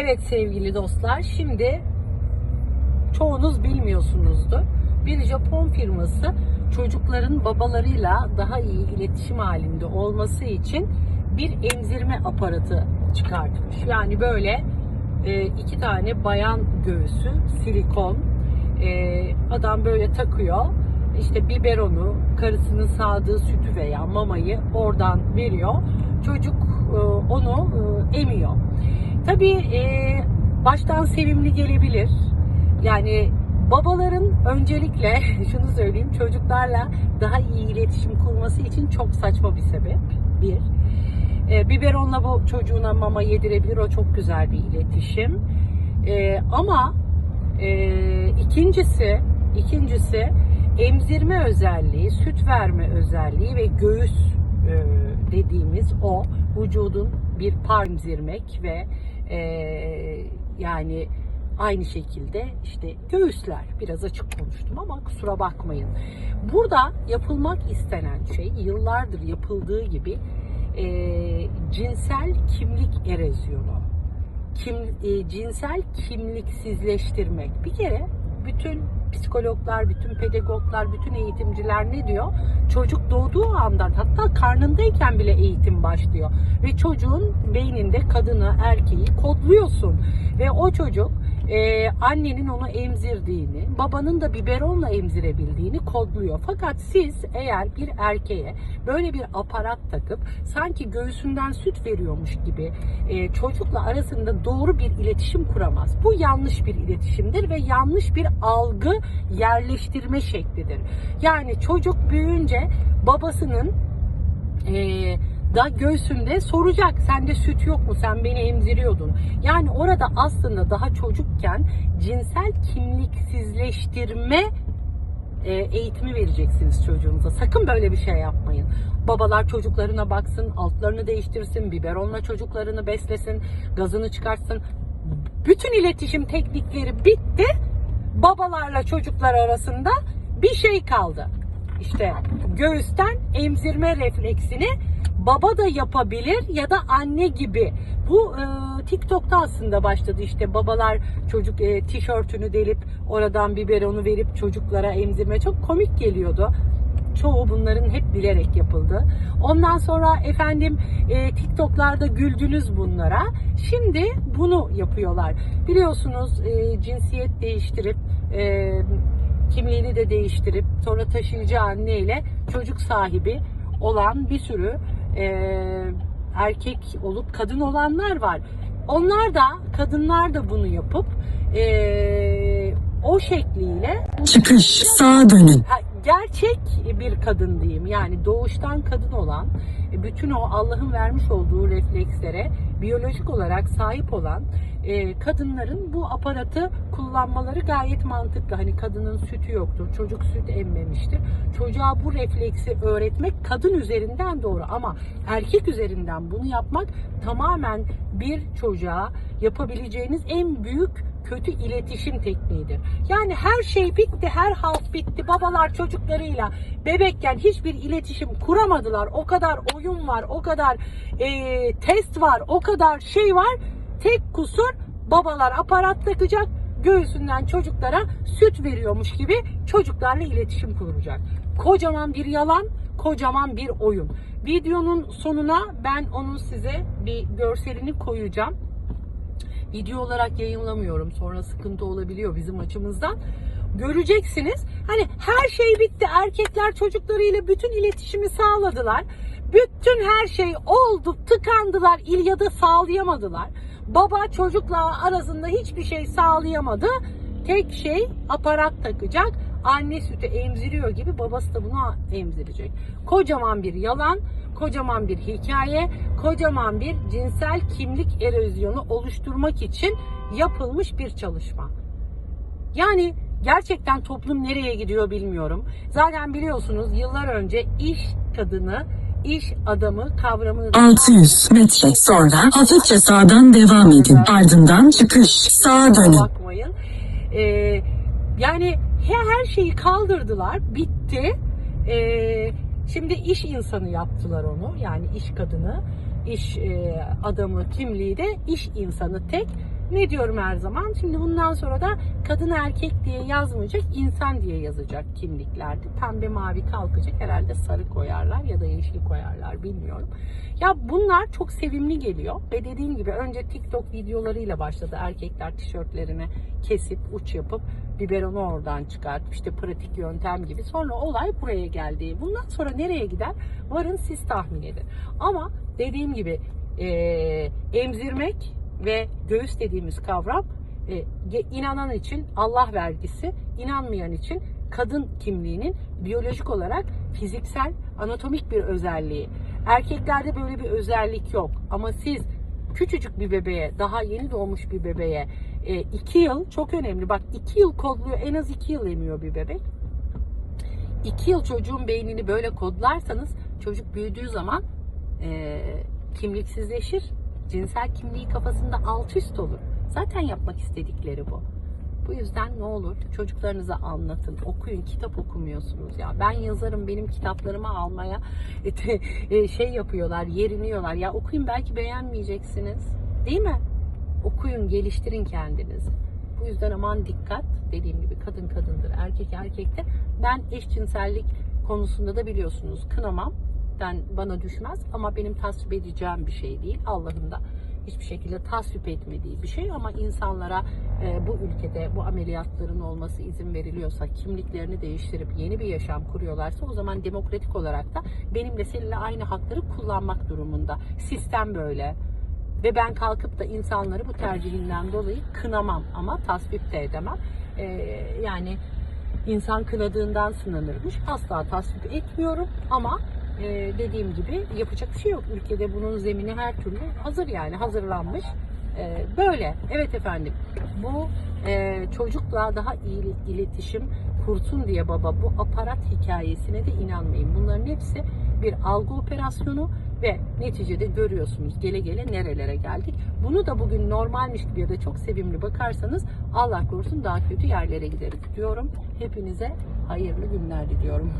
Evet sevgili dostlar, şimdi çoğunuz bilmiyorsunuzdur. Bir Japon firması çocukların babalarıyla daha iyi iletişim halinde olması için bir emzirme aparatı çıkartmış. Yani böyle e, iki tane bayan göğsü, silikon, e, adam böyle takıyor. İşte biberonu, karısının sağdığı sütü veya mamayı oradan veriyor. Çocuk e, onu emiyor. Tabii e, baştan sevimli gelebilir. Yani babaların öncelikle şunu söyleyeyim çocuklarla daha iyi iletişim kurması için çok saçma bir sebep. Bir. E, biberonla bu çocuğuna mama yedirebilir. O çok güzel bir iletişim. E, ama e, ikincisi ikincisi emzirme özelliği, süt verme özelliği ve göğüs e, dediğimiz o vücudun bir par emzirmek ve e, yani aynı şekilde işte göğüsler biraz açık konuştum ama kusura bakmayın. Burada yapılmak istenen şey yıllardır yapıldığı gibi e, cinsel kimlik erozyonu. Kim, e, cinsel kimliksizleştirmek. Bir kere bütün psikologlar, bütün pedagoglar, bütün eğitimciler ne diyor? Çocuk doğduğu andan hatta karnındayken bile eğitim başlıyor. Ve çocuğun beyninde kadını, erkeği kodluyorsun. Ve o çocuk e, annenin onu emzirdiğini, babanın da biberonla emzirebildiğini kodluyor. Fakat siz eğer bir erkeğe böyle bir aparat takıp sanki göğsünden süt veriyormuş gibi e, çocukla arasında doğru bir iletişim kuramaz. Bu yanlış bir iletişimdir ve yanlış bir algı yerleştirme şeklidir. Yani çocuk büyüyünce babasının e, da göğsünde soracak sende süt yok mu sen beni emziriyordun. Yani orada aslında daha çocukken cinsel kimliksizleştirme e, eğitimi vereceksiniz çocuğunuza. Sakın böyle bir şey yapmayın. Babalar çocuklarına baksın, altlarını değiştirsin, biberonla çocuklarını beslesin, gazını çıkartsın. Bütün iletişim teknikleri bitti. Babalarla çocuklar arasında bir şey kaldı. İşte göğüsten emzirme refleksini baba da yapabilir ya da anne gibi. Bu e, TikTok'ta aslında başladı işte babalar çocuk e, tişörtünü delip oradan biberonu verip çocuklara emzirme çok komik geliyordu. Çoğu bunların hep bilerek yapıldı. Ondan sonra efendim e, TikTok'larda güldünüz bunlara. Şimdi bunu yapıyorlar. Biliyorsunuz e, cinsiyet değiştirip e, kimliğini de değiştirip sonra taşıyıcı anne ile çocuk sahibi olan bir sürü e, erkek olup kadın olanlar var. Onlar da kadınlar da bunu yapıp e, o şekliyle Çıkış sağa dönün. Gerçek bir kadın diyeyim yani doğuştan kadın olan bütün o Allah'ın vermiş olduğu reflekslere biyolojik olarak sahip olan e, kadınların bu aparatı kullanmaları gayet mantıklı. Hani kadının sütü yoktur, çocuk süt emmemiştir. Çocuğa bu refleksi öğretmek kadın üzerinden doğru ama erkek üzerinden bunu yapmak tamamen bir çocuğa yapabileceğiniz en büyük kötü iletişim tekniğidir. Yani her şey bitti, her halt bitti. Babalar çocuklarıyla bebekken hiçbir iletişim kuramadılar. O kadar oyun var, o kadar e, test var, o kadar şey var. Tek kusur babalar aparat takacak, göğsünden çocuklara süt veriyormuş gibi çocuklarla iletişim kuracak. Kocaman bir yalan, kocaman bir oyun. Videonun sonuna ben onun size bir görselini koyacağım video olarak yayınlamıyorum. Sonra sıkıntı olabiliyor bizim açımızdan. Göreceksiniz. Hani her şey bitti. Erkekler çocuklarıyla bütün iletişimi sağladılar. Bütün her şey oldu. Tıkandılar. İl ya da sağlayamadılar. Baba çocukla arasında hiçbir şey sağlayamadı. Tek şey aparat takacak. Anne sütü emziriyor gibi babası da bunu emzirecek. Kocaman bir yalan, kocaman bir hikaye, kocaman bir cinsel kimlik erozyonu oluşturmak için yapılmış bir çalışma. Yani gerçekten toplum nereye gidiyor bilmiyorum. Zaten biliyorsunuz yıllar önce iş kadını, iş adamı kavramını 600 metre sonra hafifçe sağdan devam edin. Ardından çıkış sağa dönün. bakmayın. Ee, yani he- her şeyi kaldırdılar, bitti. Ee, şimdi iş insanı yaptılar onu. Yani iş kadını, iş e, adamı kimliği de iş insanı tek. Ne diyorum her zaman? Şimdi bundan sonra da kadın erkek diye yazmayacak, insan diye yazacak kimliklerde. Pembe mavi kalkacak. Herhalde sarı koyarlar ya da yeşil koyarlar bilmiyorum. Ya bunlar çok sevimli geliyor. Ve dediğim gibi önce TikTok videolarıyla başladı. Erkekler tişörtlerini kesip uç yapıp biberonu oradan çıkartıp işte pratik yöntem gibi. Sonra olay buraya geldi. Bundan sonra nereye gider? Varın siz tahmin edin. Ama dediğim gibi eee, emzirmek ve göğüs dediğimiz kavram e, inanan için Allah vergisi, inanmayan için kadın kimliğinin biyolojik olarak fiziksel, anatomik bir özelliği. Erkeklerde böyle bir özellik yok. Ama siz küçücük bir bebeğe, daha yeni doğmuş bir bebeğe e, iki yıl çok önemli. Bak iki yıl kodluyor, en az iki yıl emiyor bir bebek. İki yıl çocuğun beynini böyle kodlarsanız çocuk büyüdüğü zaman e, kimliksizleşir. Cinsel kimliği kafasında alt üst olur. Zaten yapmak istedikleri bu. Bu yüzden ne olur çocuklarınıza anlatın, okuyun, kitap okumuyorsunuz ya. Ben yazarım, benim kitaplarımı almaya e, şey yapıyorlar, yeriniyorlar. Ya okuyun belki beğenmeyeceksiniz. Değil mi? Okuyun, geliştirin kendinizi. Bu yüzden aman dikkat. Dediğim gibi kadın kadındır, erkek erkektir. Ben eşcinsellik konusunda da biliyorsunuz kınamam. Ben bana düşmez ama benim tasvip edeceğim bir şey değil. Allah'ın da hiçbir şekilde tasvip etmediği bir şey ama insanlara e, bu ülkede bu ameliyatların olması izin veriliyorsa, kimliklerini değiştirip yeni bir yaşam kuruyorlarsa o zaman demokratik olarak da benimle seninle aynı hakları kullanmak durumunda. Sistem böyle. Ve ben kalkıp da insanları bu tercihinden dolayı kınamam ama tasvip de edemem. E, yani insan kınadığından sınanırmış. Asla tasvip etmiyorum ama e, dediğim gibi yapacak bir şey yok. Ülkede bunun zemini her türlü hazır yani hazırlanmış. E, böyle. Evet efendim. Bu e, çocukla daha iyi iletişim kursun diye baba bu aparat hikayesine de inanmayın. Bunların hepsi bir algı operasyonu ve neticede görüyorsunuz gele gele nerelere geldik. Bunu da bugün normalmiş gibi ya da çok sevimli bakarsanız Allah korusun daha kötü yerlere gideriz diyorum. Hepinize hayırlı günler diliyorum.